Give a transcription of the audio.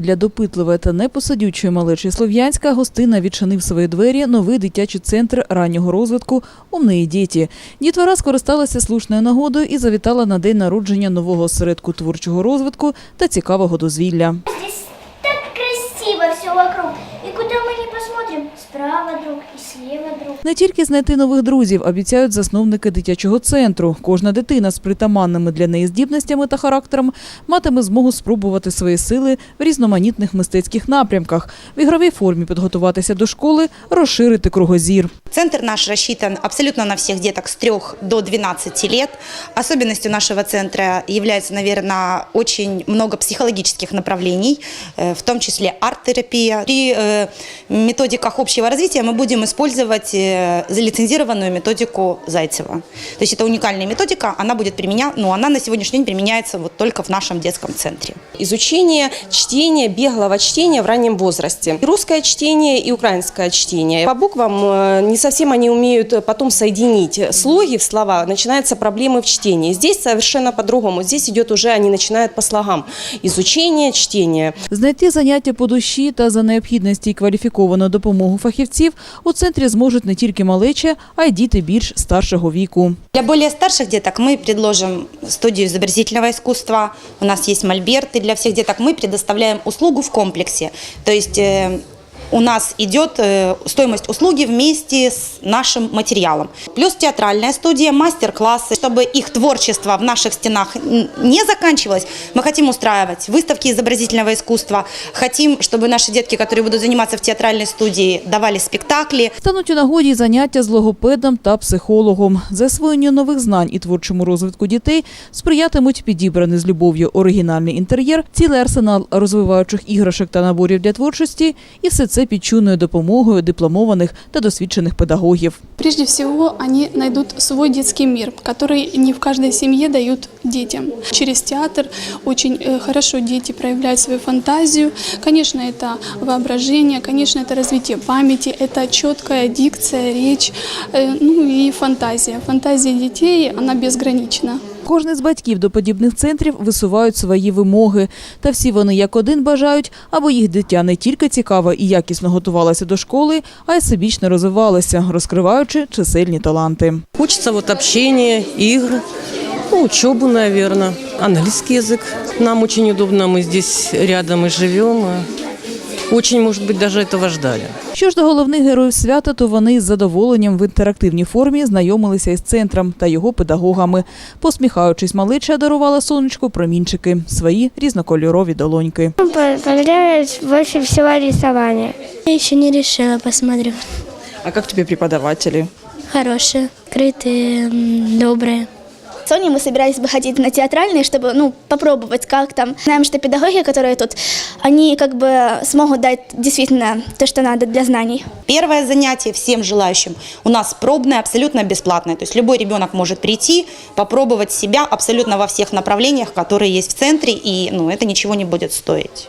Для допитливої та непосадючої малечі Слов'янська гостина відчинив свої двері новий дитячий центр раннього розвитку «Умні діти». Дітвора скористалася слушною нагодою і завітала на день народження нового осередку творчого розвитку та цікавого дозвілля. Тут так красиво все вокруг. И куда мы не посмотрим, справа друг и слева друг. Не тільки знайти нових друзів, обіцяють засновники дитячого центру. Кожна дитина з притаманними для неї здібностями та характером матиме змогу спробувати свої сили в різноманітних мистецьких напрямках, в ігровій формі підготуватися до школи, розширити кругозір. Центр наш рассчитан абсолютно на всех деток с 3 до 12 лет. Особенностью нашего центра является, наверное, очень много психологических направлений, э, в том числе арт-терапия. При э, методиках общего развития мы будем использовать э, лицензированную методику Зайцева. То есть это уникальная методика, она будет применя... ну, она на сегодняшний день применяется вот только в нашем детском центре. изучение чтения, беглого чтения в раннем возрасте. И русское чтение и украинское чтение. По буквам э, не совсем они умеют потом соединить слоги в слова, начинаются проблемы в чтении. Здесь совершенно по-другому. Здесь идет уже, они начинают по слогам. Изучение, чтение. Знайти заняття по душі та за необхідності й кваліфіковану допомогу фахівців у центрі зможуть не тільки малечі, а й діти більш старшого віку. Для более старших деток мы предложим студию изобразительного искусства. У нас есть мольберты для всех деток. Мы предоставляем услугу в комплексе. То есть э, у нас идет э, стоимость услуги вместе с нашим материалом. Плюс театральная студия, мастер-классы. Чтобы их творчество в наших стенах н- не заканчивалось, мы хотим устраивать выставки изобразительного искусства. Хотим, чтобы наши детки, которые будут заниматься в театральной студии, давали спектакли. Стануть у нагоді й заняття з логопедом та психологом. Засвоєнню нових знань і творчому розвитку дітей сприятимуть підібраний з любов'ю оригінальний інтер'єр, цілий арсенал розвиваючих іграшок та наборів для творчості, і все це під чуйною допомогою дипломованих та досвідчених педагогів. Прежде всего, они найдут свой детский мир, который не в каждой семье дают детям. Через театр очень э, хорошо дети проявляют свою фантазию. Конечно, это воображение, конечно, это развитие памяти, это четкая дикция, речь, э, ну и фантазия. Фантазия детей, она безгранична. Кожний з батьків до подібних центрів висувають свої вимоги. Та всі вони як один бажають, аби їх дитя не тільки цікаво і якісно готувалося до школи, а й всебічно розвивалося, розкриваючи чисельні таланти. Хочется вот общения, игр, ну, учебу, наверное, английский язык. Нам очень удобно, мы здесь рядом и живем. и Очень, может быть, даже этого ждали. Що ж до головних героїв свята, то вони з задоволенням в інтерактивній формі знайомилися із центром та його педагогами. Посміхаючись, малеча дарувала сонечку промінчики, свої різнокольорові долоньки. Понравилось больше всего рисование. Я еще не решила, посмотрю. А як тобі преподавателі? Хорошие, крытые, добрые. Соня мы собирались бы ходить на театральные, чтобы ну, попробовать, как там. Знаем, что педагоги, которые тут, они как бы смогут дать действительно то, что надо для знаний. Первое занятие всем желающим у нас пробное, абсолютно бесплатное. То есть любой ребенок может прийти, попробовать себя абсолютно во всех направлениях, которые есть в центре, и ну, это ничего не будет стоить.